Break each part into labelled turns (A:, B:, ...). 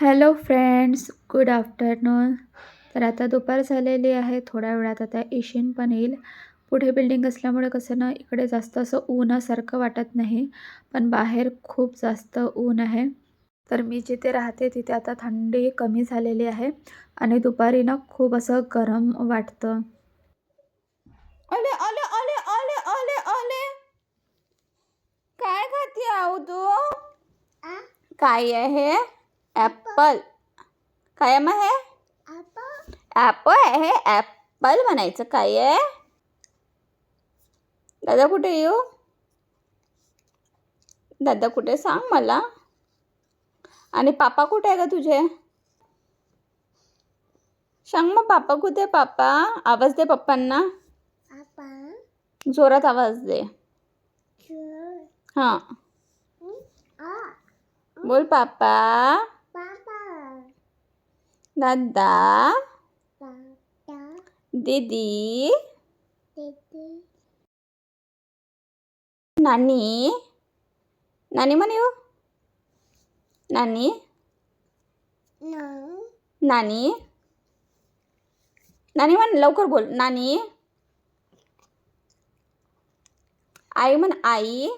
A: Hello friends good afternoon. तर आता दुपार झालेली आहे थोड्या वेळात आता इशिन पण येईल. पुढे बिल्डिंग असल्यामुळे कसं ना इकडे जास्त असं ऊनासारखं वाटत नाही पण बाहेर खूप जास्त ऊन आहे. तर मी जिथे राहते तिथे आता थंडी कमी झालेली आहे आणि दुपारी ना खूप असं गरम वाटतं.
B: आले आले आले आले आले आले. काय खाते आहो तू काय आहे? ॲपल काय मग हे ॲपल आहे ॲपल म्हणायचं. काय आहे? दादा कुठे येऊ दादा कुठे? सांग मला. आणि पापा कुठे आहे का तुझे? सांग मग पापा कुठे पापा आवाज दे पप्पांना. जोरात आवाज दे. हां. बोल पापा. दादा दीदी नानी नानी म्हण येऊ नानी नानी नानी म्हण लवकर बोल नानी आई म्हण आई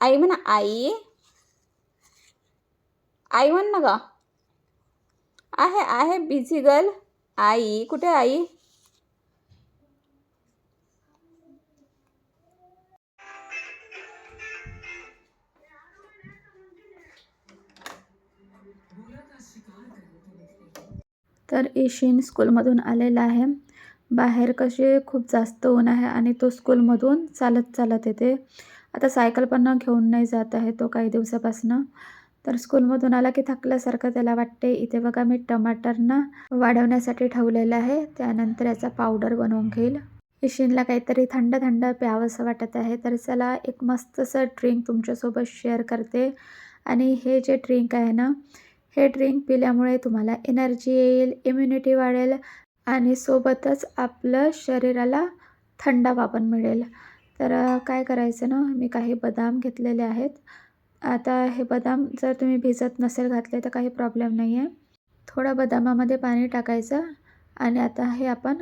B: आई म्हण आई आई म्हण ना ग आहे आहे बिझी गर्ल आई कुठे आई?
A: तर एशियन स्कूलमधून आलेला आहे. बाहेर कसे खूप जास्त ऊन आहे आणि तो स्कूलमधून चालत चालत येते. आता सायकल पण घेऊन नाही जात आहे तो काही दिवसापासनं. तर स्कूलमधून आला की थकल्यासारखं त्याला वाटते. इथे बघा मी टमाटरना वाढवण्यासाठी ठेवलेलं आहे. त्यानंतर याचा पावडर बनवून घेईल. इशिनला काहीतरी थंड थंड प्यावंसं वाटत आहे. तर चला एक मस्तसं ड्रिंक तुमच्यासोबत शेअर करते. आणि हे जे ड्रिंक आहे ना हे ड्रिंक पिल्यामुळे तुम्हाला एनर्जी येईल इम्युनिटी वाढेल आणि सोबतच आपलं शरीराला थंडावा पण मिळेल. तर काय करायचं ना मी काही बदाम घेतलेले आहेत. आता हे बदाम जर तुम्ही भिजत नसेल घातले तर काही प्रॉब्लेम नाही आहे थोडं बदामामध्ये पाणी टाकायचं आणि आता हे आपण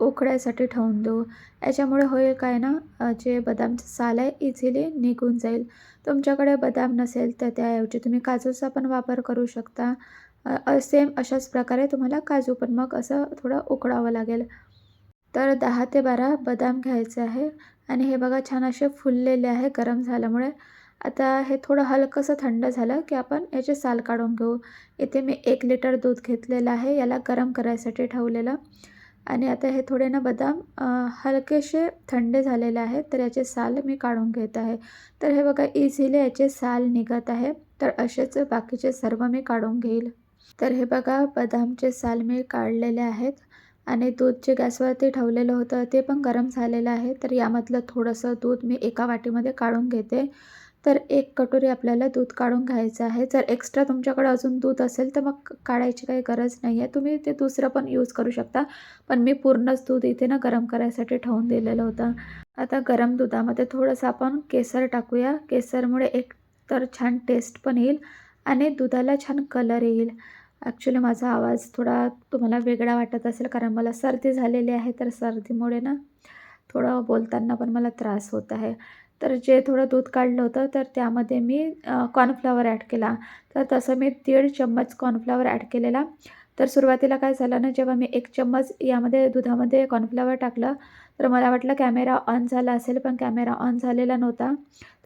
A: उकडायसाठी ठेवून देऊ. याच्यामुळे होईल काय ना जे बदामचं साल आहे इझिली निघून जाईल. तुमच्याकडे बदाम नसेल तर त्याऐवजी तुम्ही काजूचा पण वापर करू शकता. सेम अशाच प्रकारे तुम्हाला काजू पण मग असं थोडं उकडावं लागेल. तर दहा ते बारा बदाम घ्यायचे आहे. आणि हे बघा छान असे फुललेले आहे गरम झाल्यामुळे. आता हे थोडं हलकंसं थंड झालं की आपण याचे साल काढून घेऊ. इथे मी एक लिटर दूध घेतलेलं आहे याला गरम करायसाठी ठेवलेलं. आणि आता हे थोडे ना बदाम हलकेसे थंड झालेले आहेत तर याचे साल मी काढून घेत आहे. तर हे बघा इझिली याचे साल निघत आहे. तर असेच बाकीचे सर्व मी काढून घेईल. तर हे बघा बदामचे साल मी काढलेले आहेत. आणि दूध जे गॅसवरती ठेवलेलं होतं ते पण गरम झालेलं आहे. तर यामधलं थोडंसं दूध मी एका वाटीमध्ये काढून घेते. तर एक कटोरी आपल्याला दूध काढून घ्यायचं आहे. जर एक्स्ट्रा तुमच्याकडे अजून दूध असेल तर मग काढायची काही गरज नाही आहे तुम्ही ते दुसरं पण यूज करू शकता. पण मी पूर्णच दूध इथे ना गरम करायसाठी ठेवून दिलेलं होतं. आता गरम दुधामध्ये थोडंसं आपण केसर टाकूया. केसरमुळे एक तर छान टेस्ट पण येईल आणि दुधाला छान कलर येईल. ॲक्च्युली माझा आवाज थोडा तुम्हाला वेगळा वाटत असेल कारण मला सर्दी झालेली आहे. तर सर्दीमुळे ना थोडं बोलताना पण मला त्रास होत आहे. तर जे थोडं दूध काढलं होतं तर त्यामध्ये मी कॉर्नफ्लॉवर ॲड केला. तर तसं मी दीड चम्मच कॉर्नफ्लॉवर ॲड केलेला. तर सुरुवातीला काय झालं ना जेव्हा मी एक चम्मच यामध्ये दुधामध्ये कॉर्नफ्लॉवर टाकलं तर मला वाटलं कॅमेरा ऑन झाला असेल पण कॅमेरा ऑन झालेला नव्हता.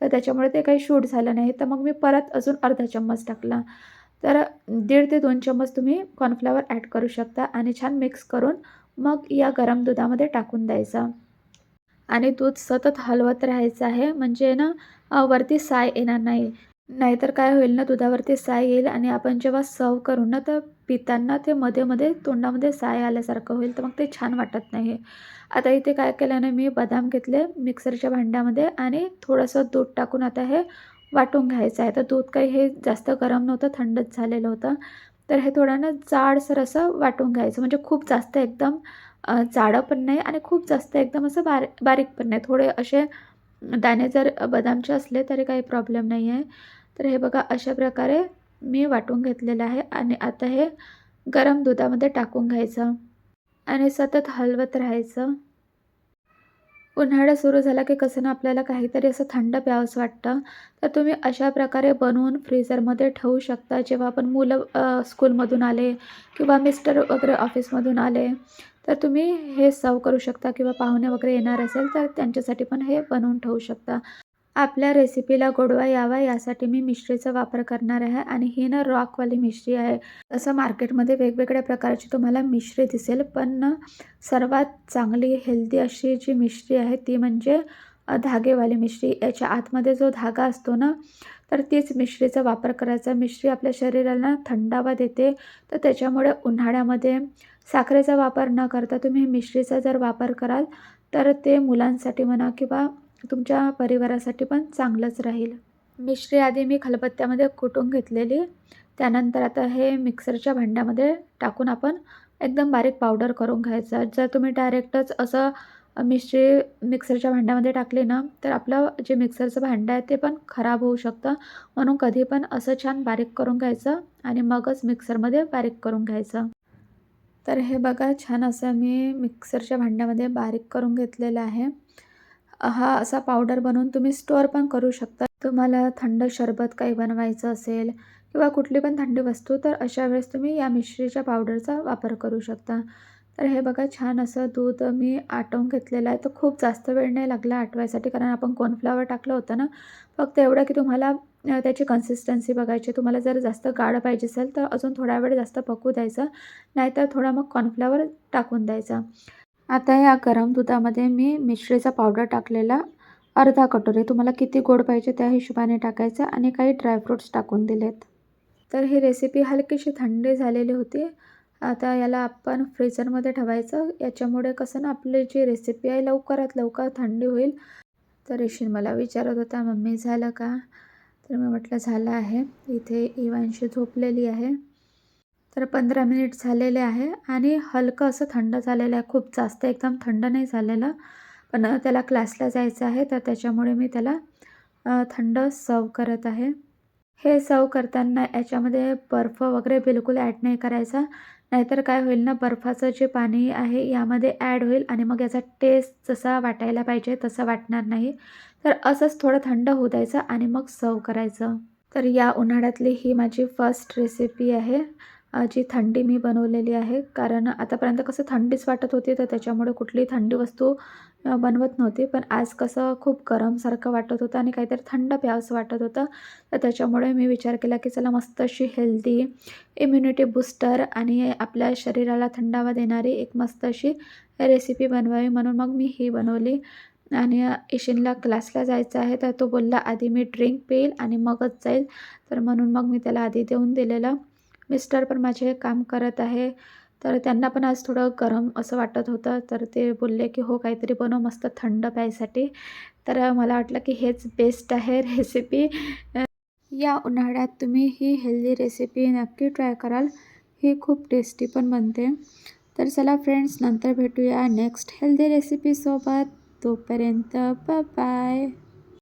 A: तर त्याच्यामुळे ते काही शूट झालं नाही. तर मग मी परत अजून अर्धा चम्मच टाकला. तर दीड ते दोन चम्मच तुम्ही कॉर्नफ्लॉवर ॲड करू शकता आणि छान मिक्स करून मग या गरम दुधामध्ये टाकून द्यायचं. आणि दूध सतत हलवत राहायचं आहे. म्हणजे ना वरती साय येणार नाही. नाहीतर काय होईल ना दुधावरती साय येईल आणि आपण जेव्हा सर्व करू ना तर पिताना ते मध्ये मध्ये तोंडामध्ये साय आल्यासारखं होईल. तर मग ते छान वाटत नाही. आता इथे काय केलं ना मी बदाम घेतले मिक्सरच्या भांड्यामध्ये आणि थोडंसं दूध टाकून आता हे वाटून घ्यायचं आहे. तर दूध काही हे जास्त गरम नव्हतं थंडच झालेलं होतं. तर हे थोडं ना जाडसर असं वाटून घ्यायचं. म्हणजे खूप जास्त एकदम जाडं पण नाही आणि खूप जास्त एकदम असं बार बारीक पण नाही. थोडे असे दाणे जर बदामचे असले तरी काही प्रॉब्लेम नाही आहे तर हे बघा अशा प्रकारे मी वाटून घेतलेलं आहे आणि आता हे गरम दुधामध्ये टाकून घ्यायचं आणि सतत हलवत राहायचं. उन्हाळा सुरू झाला की कसं ना आपल्याला काहीतरी असं थंड प्यावंसं वाटतं. तर तुम्ही अशा प्रकारे बनवून फ्रीझरमध्ये ठेवू शकता. जेव्हा आपण मुलं स्कूलमधून आले किंवा मिस्टर वगैरे ऑफिसमधून आले तर तुम्ही हे सर्व करू शकता किंवा पाहुणे वगैरे येणार असेल तर त्यांच्यासाठी पण हे बनवून ठेवू शकता. आपल्या रेसिपीला गोडवा यावा यासाठी मी मिश्रीचा वापर करणार आहे आणि ही ना रॉकवाली मिश्री आहे. असं मार्केटमध्ये वेगवेगळ्या प्रकारची तुम्हाला मिश्री दिसेल पण सर्वात चांगली हेल्दी अशी जी मिश्री आहे ती म्हणजे धागेवाली मिश्री. याच्या आतमध्ये जो धागा असतो ना तर तीच मिश्रीचा वापर करायचा. मिश्री आपल्या शरीराला थंडावा देते. तर त्याच्यामुळे उन्हाळ्यामध्ये साखरेचा वापर न करता तुम्ही मिश्रीचा जर वापर कराल तर ते मुलांसाठी म्हणा किंवा तुमच्या परिवारासाठी पण चांगलंच राहील. मिश्री आधी मी खलबत्त्यामध्ये कुटून घेतलेली. त्यानंतर आता हे मिक्सरच्या भांड्यामध्ये टाकून आपण एकदम बारीक पावडर करून घ्यायचं. जर तुम्ही डायरेक्टच असं मिश्री मिक्सरच्या भांड्यामध्ये टाकली ना तर आपलं जे मिक्सरचं भांडं आहे ते पण खराब होऊ शकतं. म्हणून कधी पण असं छान बारीक करून घ्यायचं आणि मगच मिक्सरमध्ये बारीक करून घ्यायचं. तर हे बघा छान असं मी मिक्सरच्या भांड्यामध्ये बारीक करून घेतलेलं आहे. हा असा पावडर बनवून तुम्ही स्टोअर पण करू शकता. तुम्हाला थंड शरबत काही बनवायचं असेल किंवा कुठली पण थंडी वस्तू तर अशा वेळेस तुम्ही या मिश्रीच्या पावडरचा वापर करू शकता. तर हे बघा छान असं दूध मी आटवून घेतलेलं आहे. तर खूप जास्त वेळ नाही लागला आटवायसाठी कारण आपण कॉर्नफ्लावर टाकलं होतं ना. फक्त एवढं की तुम्हाला त्याची कन्सिस्टन्सी बघायची. तुम्हाला जर जास्त गाढ पाहिजे असेल तर अजून थोडा वेळ जास्त पकू द्यायचा. नाहीतर थोडा मग कॉर्नफ्लावर टाकून द्यायचा. आता या गरम दुधामध्ये मी मिश्रीचा पावडर टाकलेला अर्धा कटोरी. तुम्हाला किती गोड पाहिजे त्या हिशोबाने टाकायचं आणि काही ड्रायफ्रूट्स टाकून दिलेत. तर ही रेसिपी हलकीशी थंडी झालेली होती. आता याला आपण फ्रीझरमध्ये ठेवायचं. याच्यामुळे कसं ना आपली जी रेसिपी आहे लवकरात लवकर थंडी होईल. तर ईशीन मला विचारत होता मम्मी झालं का? तर मी म्हटलं झालं आहे. इथे इवांशी झोपलेली आहे. तर पंधरा मिनिट झालेले आहे आणि हलकं असं थंड झालेलं आहे. खूप जास्त एकदम थंड नाही झालेलं. पण त्याला क्लासला जायचं आहे तर त्याच्यामुळे मी त्याला थंड सर्व करत आहे. हे सर्व करताना याच्यामध्ये बर्फ वगैरे बिलकुल ॲड नाही करायचा. नाहीतर काय होईल ना बर्फाचं जे पाणी आहे यामध्ये ॲड होईल आणि मग याचा टेस्ट जसा वाटायला पाहिजे तसा वाटणार नाही. तर असंच थोडं थंड होऊ द्यायचं आणि मग सर्व करायचं. तर या उन्हाळ्यातली ही माझी फर्स्ट रेसिपी आहे. जी थंडी मी बनवलेली आहे. कारण आतापर्यंत कसं थंडीच वाटत होती तर त्याच्यामुळे कुठली थंडी वस्तू बनवत नव्हती. पण आज कसं खूप गरमसारखं वाटत होतं आणि काहीतरी थंड प्यावंसं वाटत होतं. तर त्याच्यामुळे मी विचार केला की चला मस्त अशी हेल्दी इम्युनिटी बूस्टर आणि आपल्या शरीराला थंडावा देणारी एक मस्त अशी रेसिपी बनवावी म्हणून मग मी ही बनवली. आणि इशिनला क्लासला जायचं आहे तर तो बोलला आधी मी ड्रिंक पिईल आणि मगच जाईल. तर म्हणून मग मी त्याला आधी देऊन दिलेलं. मिस्टर पण माझे काम करत आहे. तर त्यांना पण आज थोडं गरम असं वाटत होतं. तर ते बोलले की हो काहीतरी बनव मस्त थंड प्यायसाठी. तर मला वाटलं की हेच बेस्ट आहे रेसिपी या उन्हाळ्यात तुम्ही ही हेल्दी रेसिपी नक्की ट्राय कराल. ही खूप टेस्टी पण बनते. तर चला फ्रेंड्स नंतर भेटूया नेक्स्ट हेल्दी रेसिपीसोबत तोपर्यंत बाय